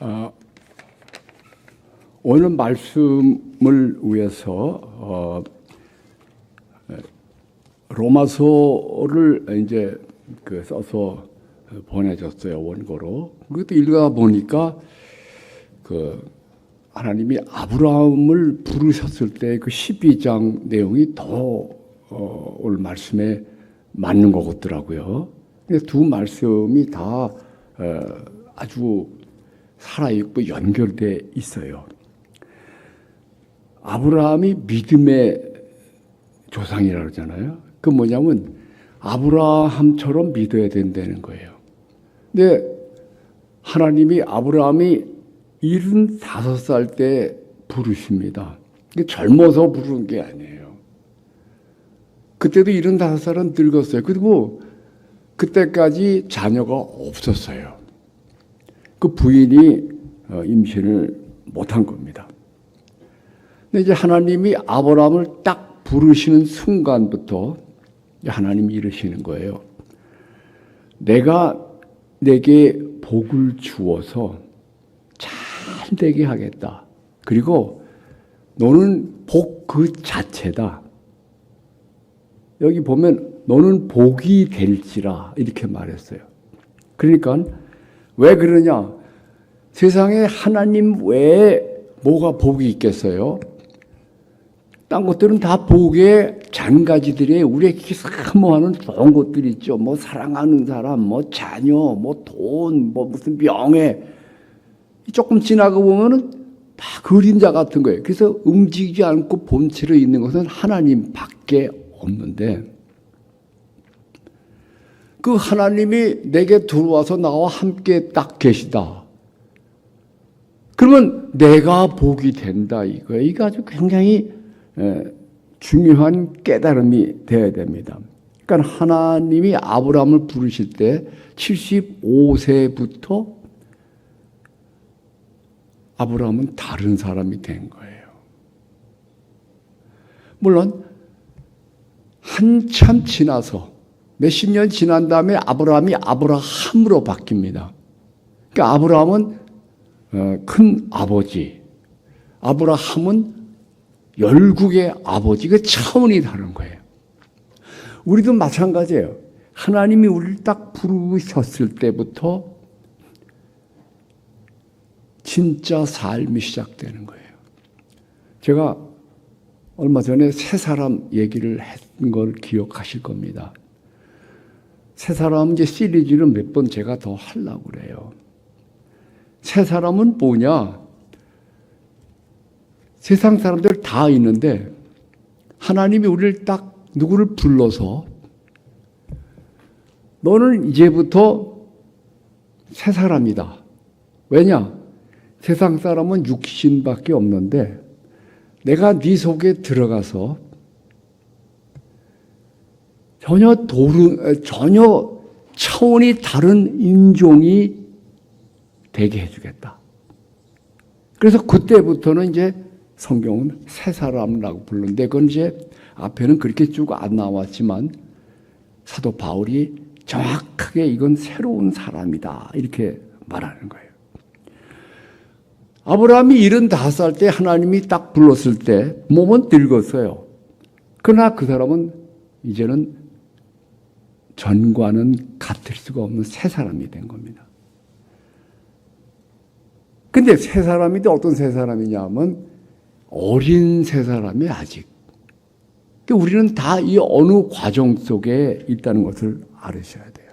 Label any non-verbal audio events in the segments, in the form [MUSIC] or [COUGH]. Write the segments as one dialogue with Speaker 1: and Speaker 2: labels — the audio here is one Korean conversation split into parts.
Speaker 1: 어, 오늘 말씀을 위해서 어, 로마서를 이제 그 써서 보내줬어요 원고로. 그것도 읽다 보니까 그 하나님이 아브라함을 부르셨을 때 그 12장 내용이 더 어, 오늘 말씀에 맞는 것 같더라고요. 두 말씀이 다 어, 아주 살아있고 연결돼 있어요. 아브라함이 믿음의 조상이라고 그러잖아요. 그 뭐냐면 아브라함처럼 믿어야 된다는 거예요. 근데 하나님이 아브라함이 75살 때 부르십니다. 젊어서 부르는 게 아니에요. 그때도 75살은 늙었어요. 그리고 그때까지 자녀가 없었어요. 그 부인이 어, 임신을 못한 겁니다. 근데 이제 하나님이 아브라함을 딱 부르시는 순간부터 하나님이 이러시는 거예요. 내가 내게 복을 주어서 잘 되게 하겠다. 그리고 너는 복 그 자체다. 여기 보면 너는 복이 될지라 이렇게 말했어요. 그러니까 왜 그러냐? 세상에 하나님 외에 뭐가 복이 있겠어요? 딴 것들은 다 복의 잔가지들이 우리에게 사모하는 좋은 것들이 있죠. 뭐 사랑하는 사람, 뭐 자녀, 뭐 돈, 뭐 무슨 명예. 조금 지나가 보면은 다 그림자 같은 거예요. 그래서 움직이지 않고 본체로 있는 것은 하나님 밖에 없는데 그 하나님이 내게 들어와서 나와 함께 딱 계시다. 그러면 내가 복이 된다 이거예요. 이거 아주 굉장히 중요한 깨달음이 되어야 됩니다. 그러니까 하나님이 아브라함을 부르실 때 75세부터 아브라함은 다른 사람이 된 거예요. 물론 한참 지나서 몇십 년 지난 다음에 아브라함이 아브라함으로 바뀝니다. 그러니까 아브라함은 어, 큰 아버지, 아브라함은 열국의 아버지, 그 차원이 다른 거예요. 우리도 마찬가지예요. 하나님이 우리를 딱 부르셨을 때부터 진짜 삶이 시작되는 거예요. 제가 얼마 전에 세 사람 얘기를 했던 걸 기억하실 겁니다. 세 사람 이제 시리즈를 몇번 제가 더 하려고 그래요. 세 사람은 뭐냐? 세상 사람들 다 있는데 하나님이 우리를 딱 누구를 불러서 너는 이제부터 새 사람이다. 왜냐? 세상 사람은 육신밖에 없는데 내가 네 속에 들어가서 전혀 도르 전혀 차원이 다른 인종이 되게 해주겠다. 그래서 그때부터는 이제 성경은 새 사람이라고 부르는데 그건 이제 앞에는 그렇게 쭉 안 나왔지만 사도 바울이 정확하게 이건 새로운 사람이다 이렇게 말하는 거예요. 아브라함이 75살 때 하나님이 딱 불렀을 때 몸은 늙었어요. 그러나 그 사람은 이제는 전과는 같을 수가 없는 새 사람이 된 겁니다. 근데 새 사람인데 어떤 새 사람이냐 하면 어린 새 사람이 아직. 그러니까 우리는 다 이 어느 과정 속에 있다는 것을 알으셔야 돼요.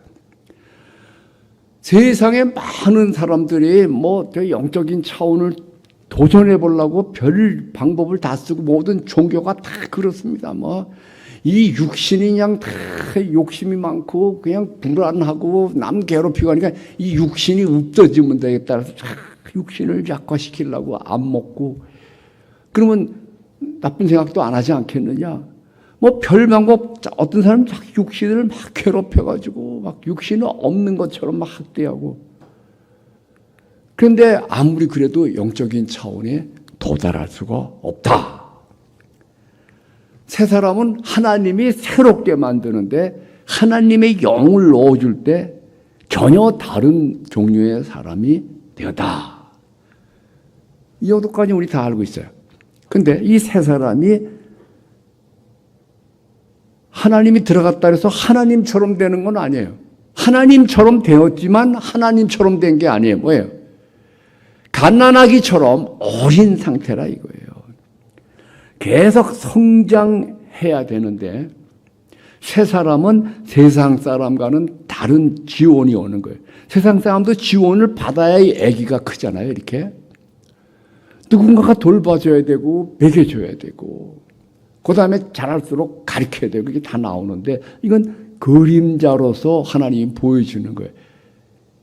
Speaker 1: 세상에 많은 사람들이 뭐 영적인 차원을 도전해 보려고 별 방법을 다 쓰고 모든 종교가 다 그렇습니다. 뭐 이 육신이 그냥 다 욕심이 많고 그냥 불안하고 남 괴롭히고 하니까 이 육신이 없어지면 되겠다. 그래서 육신을 약화시키려고 안 먹고 그러면 나쁜 생각도 안 하지 않겠느냐? 뭐 별 방법 어떤 사람은 막 육신을 막 괴롭혀가지고 막 육신은 없는 것처럼 막 학대하고 그런데 아무리 그래도 영적인 차원에 도달할 수가 없다. 새 사람은 하나님이 새롭게 만드는데 하나님의 영을 넣어줄 때 전혀 다른 종류의 사람이 되었다. 이 정도까지 우리 다 알고 있어요. 근데 이 세 사람이 하나님이 들어갔다 해서 하나님처럼 되는 건 아니에요. 하나님처럼 되었지만 하나님처럼 된 게 아니에요. 뭐예요? 갓난아기처럼 어린 상태라 이거예요. 계속 성장해야 되는데 세 사람은 세상 사람과는 다른 지원이 오는 거예요. 세상 사람도 지원을 받아야 이 아기가 크잖아요. 이렇게 누군가가 돌봐줘야 되고 먹여줘야 되고 그 다음에 자랄수록 가르쳐야 되고 이게 다 나오는데 이건 그림자로서 하나님이 보여주는 거예요.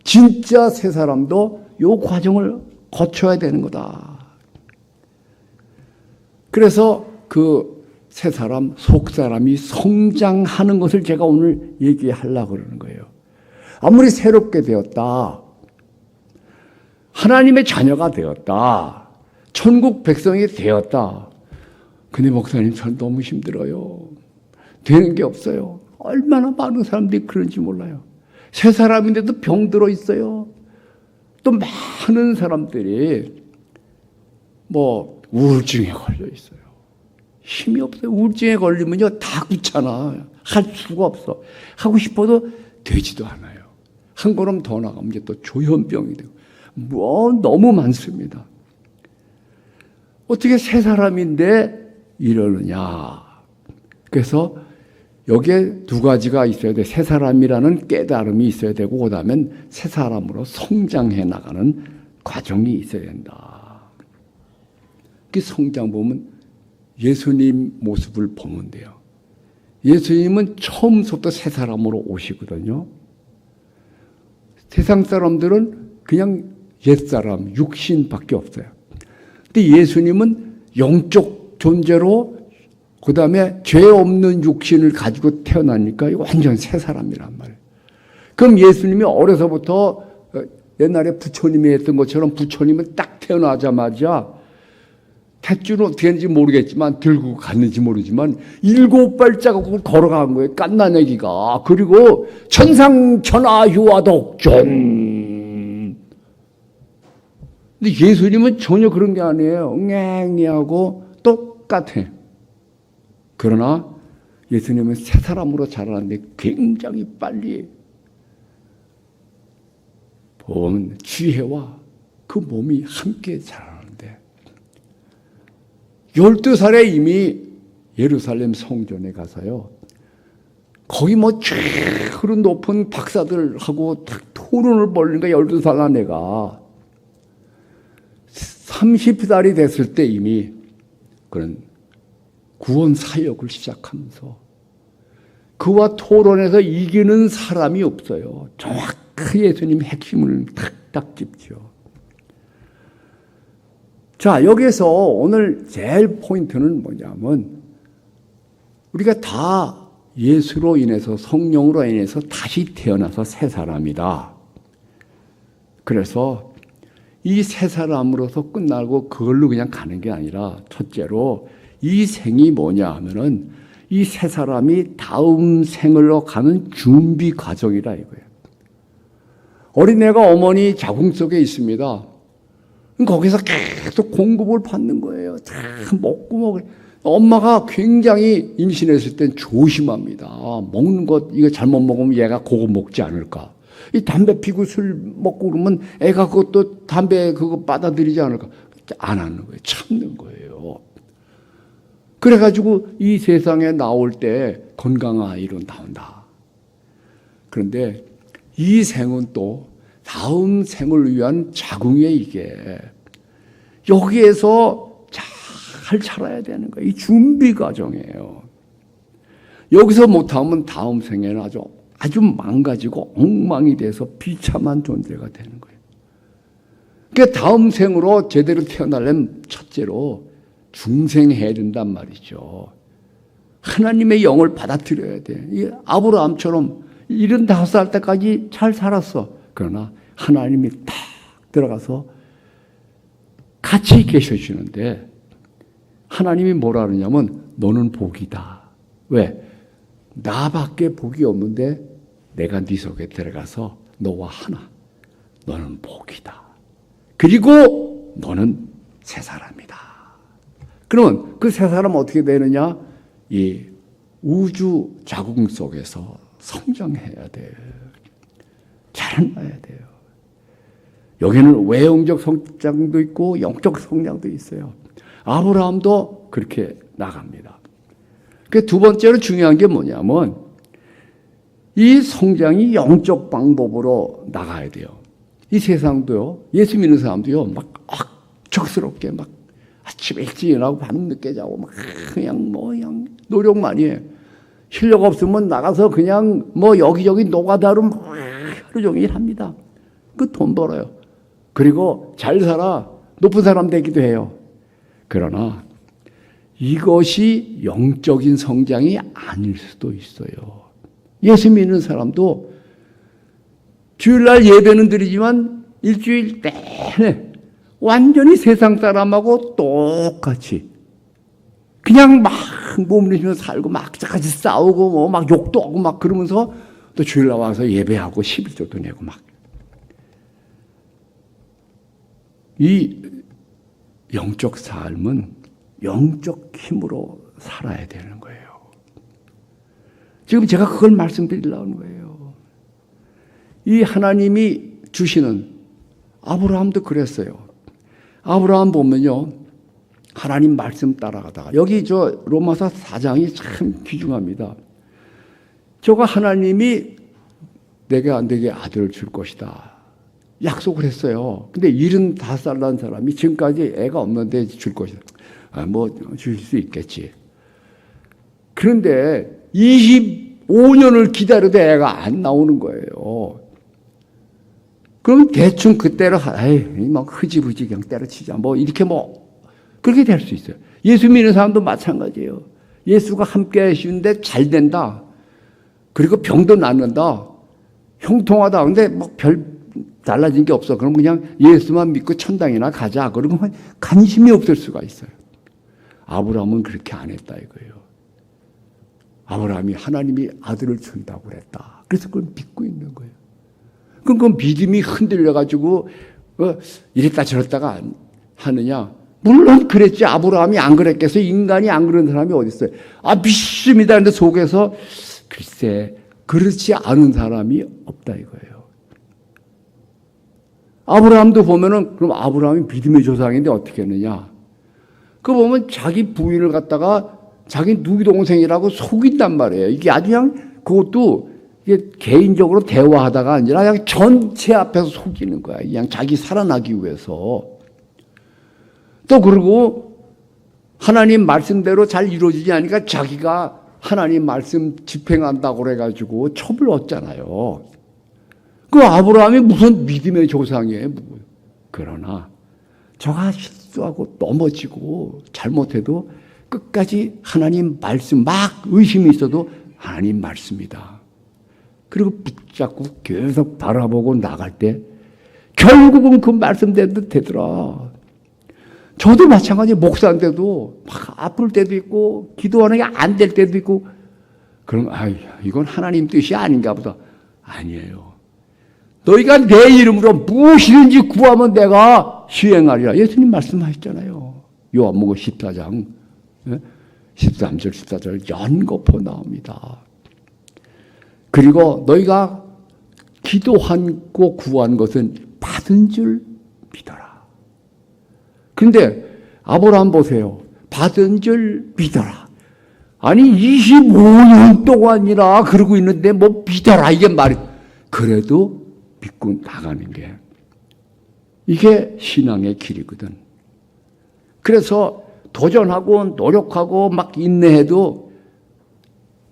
Speaker 1: 진짜 세 사람도 요 과정을 거쳐야 되는 거다. 그래서 그 세 사람, 속 사람이 성장하는 것을 제가 오늘 얘기하려고 그러는 거예요. 아무리 새롭게 되었다. 하나님의 자녀가 되었다. 천국 백성이 되었다. 근데 목사님, 전 너무 힘들어요. 되는 게 없어요. 얼마나 많은 사람들이 그런지 몰라요. 세 사람인데도 병 들어 있어요. 또 많은 사람들이 뭐 우울증에 걸려 있어요. 힘이 없어요. 우울증에 걸리면요 다 귀찮아. 할 수가 없어. 하고 싶어도 되지도 않아요. 한 걸음 더 나가면 이제 또 조현병이 되고 뭐 너무 많습니다. 어떻게 세 사람인데 이러느냐. 그래서 여기에 두 가지가 있어야 돼. 세 사람이라는 깨달음이 있어야 되고, 그 다음엔 세 사람으로 성장해 나가는 과정이 있어야 된다. 그 성장 보면 예수님 모습을 보면 돼요. 예수님은 처음부터 세 사람으로 오시거든요. 세상 사람들은 그냥 옛사람, 육신밖에 없어요. 근데 예수님은 영적 존재로 그 다음에 죄 없는 육신을 가지고 태어나니까 완전 새 사람이란 말이에요. 그럼 예수님이 어려서부터 어, 옛날에 부처님이 했던 것처럼 부처님은 딱 태어나자마자 탯줄은 어떻게 했는지 모르겠지만 들고 갔는지 모르지만 일곱 발자국을 걸어간 거예요. 깐나내기가. 그리고 천상천하 유아독존. 근데 예수님은 전혀 그런 게 아니에요. 엉eng이하고 똑같아. 그러나 예수님은 새 사람으로 자라는데 굉장히 빨리 보면 지혜와 그 몸이 함께 자라는데 12살에 이미 예루살렘 성전에 가서요. 거기 뭐 최그런 높은 박사들하고 딱 토론을 벌리니까 12살 아내가 30살이 됐을 때 이미 그런 구원 사역을 시작하면서 그와 토론해서 이기는 사람이 없어요. 정확히 예수님 핵심을 탁탁 짚죠. 자, 여기서 오늘 제일 포인트는 뭐냐면 우리가 다 예수로 인해서 성령으로 인해서 다시 태어나서 새 사람이다. 그래서 이 새 사람으로서 끝나고 그걸로 그냥 가는 게 아니라 첫째로 이 생이 뭐냐 하면은 이세 사람이 다음 생으로 가는 준비 과정이라 이거예요. 어린애가 어머니 자궁 속에 있습니다. 거기서 계속 공급을 받는 거예요. 다 먹고 먹 엄마가 굉장히 임신했을 땐 조심합니다. 먹는 것 이거 잘못 먹으면 얘가 그거 먹지 않을까. 이 담배 피고 술 먹고 그러면 애가 그것도 담배 그거 받아들이지 않을까. 안 하는 거예요. 참는 거예요. 그래가지고 이 세상에 나올 때 건강한 아이로 나온다. 그런데 이 생은 또 다음 생을 위한 자궁에 이게 여기에서 잘 자라야 되는 거예요. 이 준비 과정이에요. 여기서 못하면 다음 생에는 아주 아주 망가지고 엉망이 돼서 비참한 존재가 되는 거예요. 그러니까 다음 생으로 제대로 태어나려면 첫째로 중생해야 된단 말이죠. 하나님의 영을 받아들여야 돼. 이 아브라함처럼 75살 때까지 잘 살았어. 그러나 하나님이 딱 들어가서 같이 계셔 주는데 하나님이 뭐라 그러냐면 너는 복이다. 왜? 나밖에 복이 없는데 내가 네 속에 들어가서 너와 하나. 너는 복이다. 그리고 너는 새 사람이다. 그러면 그 새 사람은 어떻게 되느냐? 이 우주 자궁 속에서 성장해야 돼. 자라나야 돼요. 여기는 외형적 성장도 있고 영적 성장도 있어요. 아브라함도 그렇게 나갑니다. 그 두 번째로 중요한 게 뭐냐면 이 성장이 영적 방법으로 나가야 돼요. 이 세상도요, 예수 믿는 사람도요, 막 억척스럽게 막 아침 일찍 일어나고 밤 늦게 자고 막 그냥 뭐 그냥 노력 많이 해. 실력 없으면 나가서 그냥 뭐 여기저기 노가다로 막 하루 종일 합니다. 그 돈 벌어요. 그리고 잘 살아. 높은 사람 되기도 해요. 그러나 이것이 영적인 성장이 아닐 수도 있어요. 예수 믿는 사람도 주일날 예배는 드리지만 일주일 내내 완전히 세상 사람하고 똑같이 그냥 막 몸부림치면서 살고 막 같이 싸우고 뭐 막 욕도 하고 막 그러면서 또 주일 나와서 예배하고 11조도 내고 막 이 영적 삶은 영적 힘으로 살아야 되는 거예요. 지금 제가 그걸 말씀드리려고 하는 거예요. 이 하나님이 주시는 아브라함도 그랬어요. 아브라함 보면요. 하나님 말씀 따라가다가 여기 저 로마서 4장이 참 귀중합니다. 저가 하나님이 내게 아들을 줄 것이다. 약속을 했어요. 근데 75살 난 사람이 지금까지 애가 없는데 줄 것이다. 아, 뭐, 주실 수 있겠지. 그런데 25년을 기다려도 애가 안 나오는 거예요. 그럼 대충 그때로, 에이, 막 흐지부지 그냥 때려치자. 뭐, 이렇게 뭐, 그렇게 될 수 있어요. 예수 믿는 사람도 마찬가지예요. 예수가 함께 하시는데 잘 된다. 그리고 병도 낫는다. 형통하다. 근데 뭐별 달라진 게 없어. 그럼 그냥 예수만 믿고 천당이나 가자. 그러면 관심이 없을 수가 있어요. 아브라함은 그렇게 안 했다 이거예요. 아브라함이 하나님이 아들을 준다고 그랬다. 그래서 그걸 믿고 있는 거예요. 그럼 그 믿음이 흔들려가지고 어, 이랬다 저랬다가 하느냐? 물론 그랬지. 아브라함이 안 그랬겠어. 인간이 안 그런 사람이 어디 있어요? 아 믿습니다. 근데 속에서 글쎄 그렇지 않은 사람이 없다 이거예요. 아브라함도 보면은 그럼 아브라함이 믿음의 조상인데 어떻게 했느냐? 그 보면 자기 부인을 갖다가 자기 누이 동생이라고 속인단 말이에요. 이게 아주 그냥 그것도 이게 개인적으로 대화하다가 아니라 그냥 전체 앞에서 속이는 거야. 그냥 자기 살아나기 위해서. 또 그리고 하나님 말씀대로 잘 이루어지지 않으니까 자기가 하나님 말씀 집행한다고 그래가지고 첩을 얻잖아요. 그 아브라함이 무슨 믿음의 조상이에요. 그러나 저가 실수하고 넘어지고 잘못해도 끝까지 하나님 말씀 막 의심이 있어도 하나님 말씀이다. 그리고 붙잡고 계속 바라보고 나갈 때 결국은 그 말씀대로 되더라. 저도 마찬가지 목사인데도 막 아플 때도 있고 기도하는 게 안 될 때도 있고 그럼 아 이건 하나님 뜻이 아닌가 보다. 아니에요. 너희가 내 이름으로 무엇이든지 구하면 내가 시행하리라. 예수님 말씀하셨잖아요. 요한복음 14장 13절 14절 연거푸 나옵니다. 그리고 너희가 기도하고 구한 것은 받은 줄 믿어라. 그런데 아브라함 보세요. 받은 줄 믿어라. 아니 25년 동안이나 그러고 있는데 뭐 믿어라 이게 말이 그래도 믿고 나가는 게 이게 신앙의 길이거든. 그래서 도전하고 노력하고 막 인내해도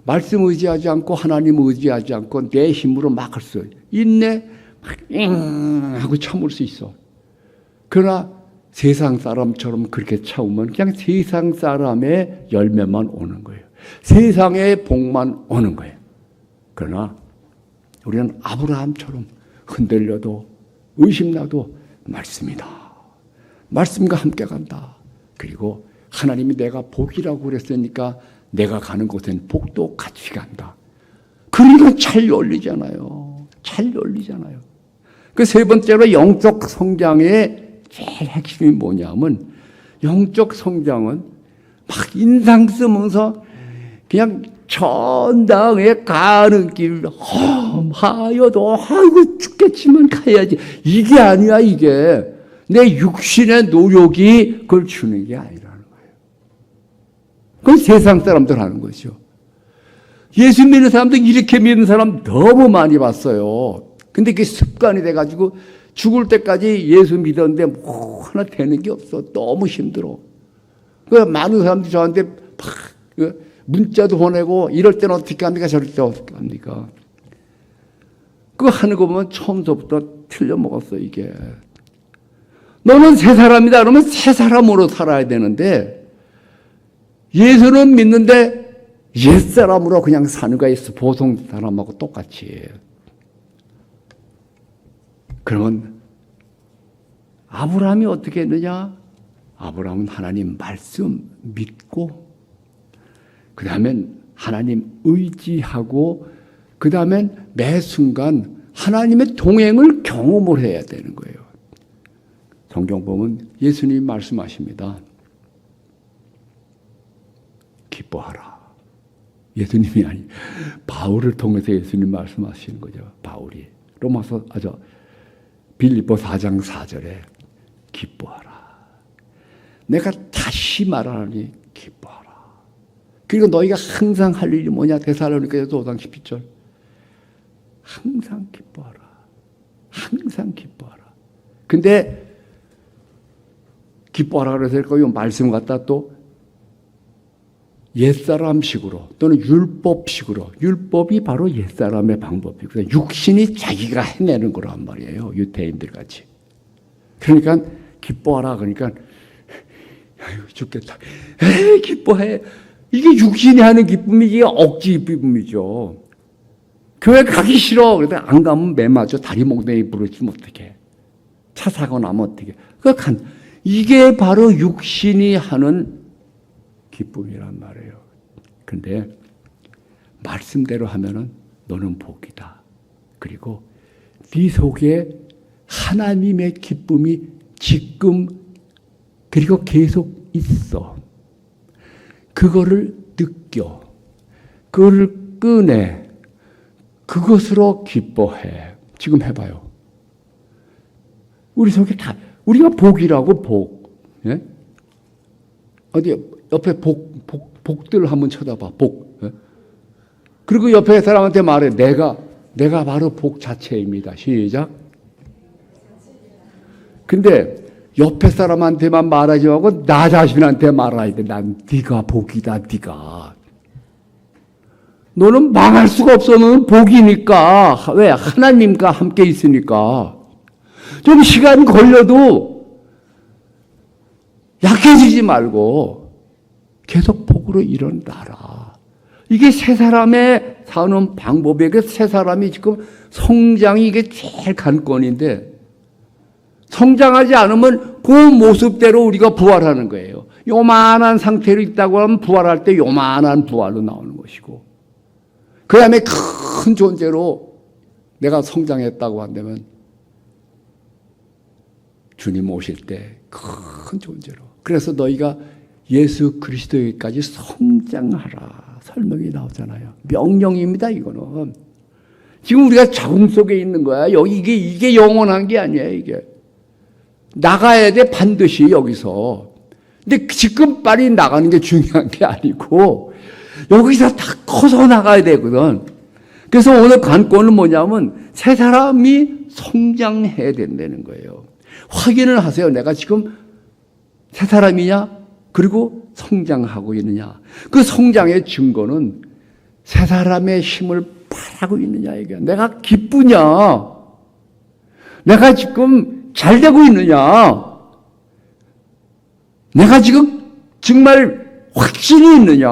Speaker 1: 말씀 의지하지 않고 하나님 의지하지 않고 내 힘으로 막 할수 인내 막 하고 참을 수 있어. 그러나 세상 사람처럼 그렇게 참으면 그냥 세상 사람의 열매만 오는 거예요. 세상의 복만 오는 거예요. 그러나 우리는 아브라함처럼 흔들려도 의심나도 말씀이다. 말씀과 함께 간다. 그리고 하나님이 내가 복이라고 그랬으니까 내가 가는 곳엔 복도 같이 간다. 그러니까 잘 열리잖아요. 잘 열리잖아요. 그 세 번째로 영적 성장의 제일 핵심이 뭐냐면 영적 성장은 막 인상 쓰면서 그냥 전당에 가는 길 험하여도 아이고 죽겠지만 가야지 이게 아니야 이게 내 육신의 노력이 그걸 주는 게 아니라는 거예요. 그건 세상 사람들 하는 거죠. 예수 믿는 사람들 이렇게 믿는 사람 너무 많이 봤어요. 근데 그게 습관이 돼가지고 죽을 때까지 예수 믿었는데 뭐 하나 되는 게 없어. 너무 힘들어. 그 많은 사람들이 저한테 막그 문자도 보내고 이럴 때는 어떻게 합니까? 저럴 때 어떻게 합니까? 그거 하는 거 보면 처음부터 틀려 먹었어, 이게. 너는 새 사람이다. 그러면 새 사람으로 살아야 되는데 예수는 믿는데 옛 사람으로 그냥 사는 거야. 보통 사람하고 똑같이. 그러면 아브라함이 어떻게 했느냐? 아브라함은 하나님 말씀 믿고 그 다음엔 하나님 의지하고 그 다음엔 매 순간 하나님의 동행을 경험을 해야 되는 거예요. 성경 보면 예수님 말씀하십니다. 기뻐하라. 예수님이 아니 바울을 통해서 예수님 말씀하시는 거죠. 바울이 로마서 아저 빌립보 4장 4절에 기뻐하라. 내가 다시 말하니 기뻐하라. 그리고 너희가 항상 할 일이 뭐냐? 대사로니까 5장 12절. 항상 기뻐하라. 항상 기뻐하라. 근데 기뻐하라 그래서 그 말씀 갖다 또 옛사람식으로 또는 율법식으로 율법이 바로 옛사람의 방법이거든요. 육신이 자기가 해내는 거란 말이에요. 유태인들 같이. 그러니까 기뻐하라 그러니까 아유 죽겠다. 에이 기뻐해. 이게 육신이 하는 기쁨이 이게 억지 기쁨이죠. 교회 가기 싫어. 그래도 안 가면 매 맞아. 다리 몽둥이 부러지면 어떡해. 차 사고 나면 어떡해. 그 간, 이게 바로 육신이 하는 기쁨이란 말이에요. 근데 말씀대로 하면은 너는 복이다. 그리고 네 속에 하나님의 기쁨이 지금 그리고 계속 있어. 그거를 느껴. 그거를 꺼내. 그것으로 기뻐해. 지금 해봐요. 우리 속에 다, 우리가 복이라고 복. 예? 어디, 옆에 복, 복, 복들 한번 쳐다봐. 복. 예? 그리고 옆에 사람한테 말해. 내가, 내가 바로 복 자체입니다. 시작. 근데 옆에 사람한테만 말하지 말고 나 자신한테 말해야 돼. 난 네가 복이다, 네가. 너는 망할 수가 없어. 너는 복이니까. 왜? 하나님과 함께 있으니까. 좀 시간 걸려도 약해지지 말고 계속 복으로 일어나라. 이게 세 사람의 사는 방법이에요. 세 사람이 지금 성장이 이게 제일 관건인데 성장하지 않으면 그 모습대로 우리가 부활하는 거예요. 요만한 상태로 있다고 하면 부활할 때 요만한 부활로 나오는 것이고 그 다음에 큰 존재로 내가 성장했다고 한다면 주님 오실 때 큰 존재로. 그래서 너희가 예수 그리스도에까지 성장하라. 설명이 나오잖아요. 명령입니다, 이거는. 지금 우리가 적응 속에 있는 거야. 여기 이게, 이게 영원한 게 아니에요, 이게. 나가야 돼, 반드시 여기서. 근데 지금 빨리 나가는 게 중요한 게 아니고, 여기서 다 커서 나가야 되거든. 그래서 오늘 관건은 뭐냐면, 새 사람이 성장해야 된다는 거예요. 확인을 하세요. 내가 지금 새 사람이냐? 그리고 성장하고 있느냐? 그 성장의 증거는 새 사람의 힘을 발하고 있느냐, 이게. 내가 기쁘냐? 내가 지금 잘 되고 있느냐? 내가 지금 정말 확신이 있느냐?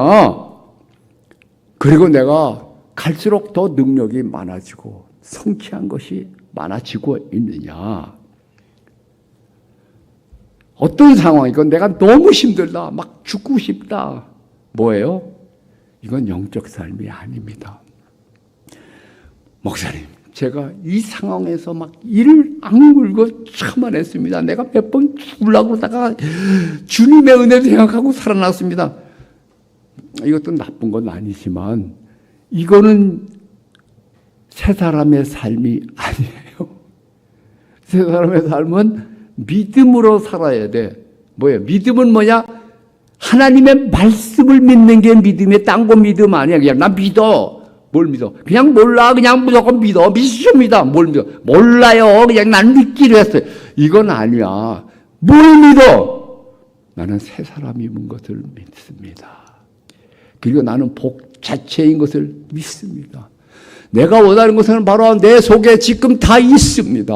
Speaker 1: 그리고 내가 갈수록 더 능력이 많아지고 성취한 것이 많아지고 있느냐? 어떤 상황이건 내가 너무 힘들다. 막 죽고 싶다. 뭐예요? 이건 영적 삶이 아닙니다. 목사님, 제가 이 상황에서 막 이를 악물고 참아냈습니다. 내가 몇 번 죽으려고 그러다가 주님의 은혜 생각하고 살아났습니다. 이것도 나쁜 건 아니지만 이거는 새 사람의 삶이 아니에요. [LAUGHS] 새 사람의 삶은 믿음으로 살아야 돼. 뭐예요? 믿음은 뭐냐? 하나님의 말씀을 믿는 게 믿음이야. 딴거 믿음 아니야. 그냥 나 믿어. 뭘 믿어? 그냥 몰라. 그냥 무조건 믿어. 믿습니다. 뭘 믿어? 몰라요. 그냥 난 믿기로 했어요. 이건 아니야. 뭘 믿어? 나는 새 사람인 것을 믿습니다. 그리고 나는 복 자체인 것을 믿습니다. 내가 원하는 것은 바로 내 속에 지금 다 있습니다.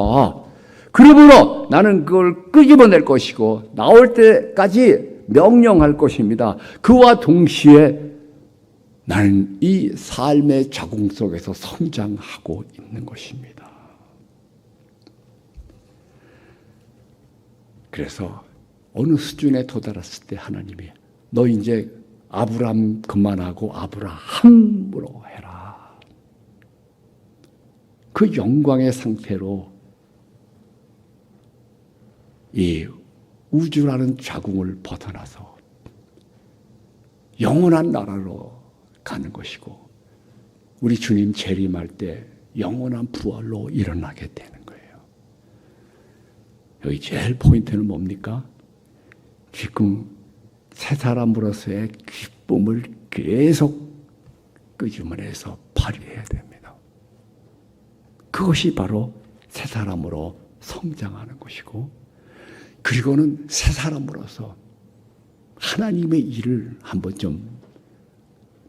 Speaker 1: 그러므로 나는 그걸 끄집어낼 것이고 나올 때까지 명령할 것입니다. 그와 동시에 나는 이 삶의 자궁 속에서 성장하고 있는 것입니다. 그래서 어느 수준에 도달했을 때 하나님이 너 이제 아브람 그만하고 아브라함으로 해라. 그 영광의 상태로 이 우주라는 자궁을 벗어나서 영원한 나라로 가는 것이고 우리 주님 재림할 때 영원한 부활로 일어나게 되는 거예요. 여기 제일 포인트는 뭡니까? 지금 새 사람으로서의 기쁨을 계속 끄집어내서 발휘해야 됩니다. 그것이 바로 새 사람으로 성장하는 것이고 그리고는 새 사람으로서 하나님의 일을 한번 좀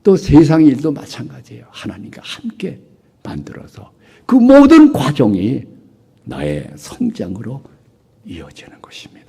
Speaker 1: 또 세상 일도 마찬가지예요. 하나님과 함께 만들어서 그 모든 과정이 나의 성장으로 이어지는 것입니다.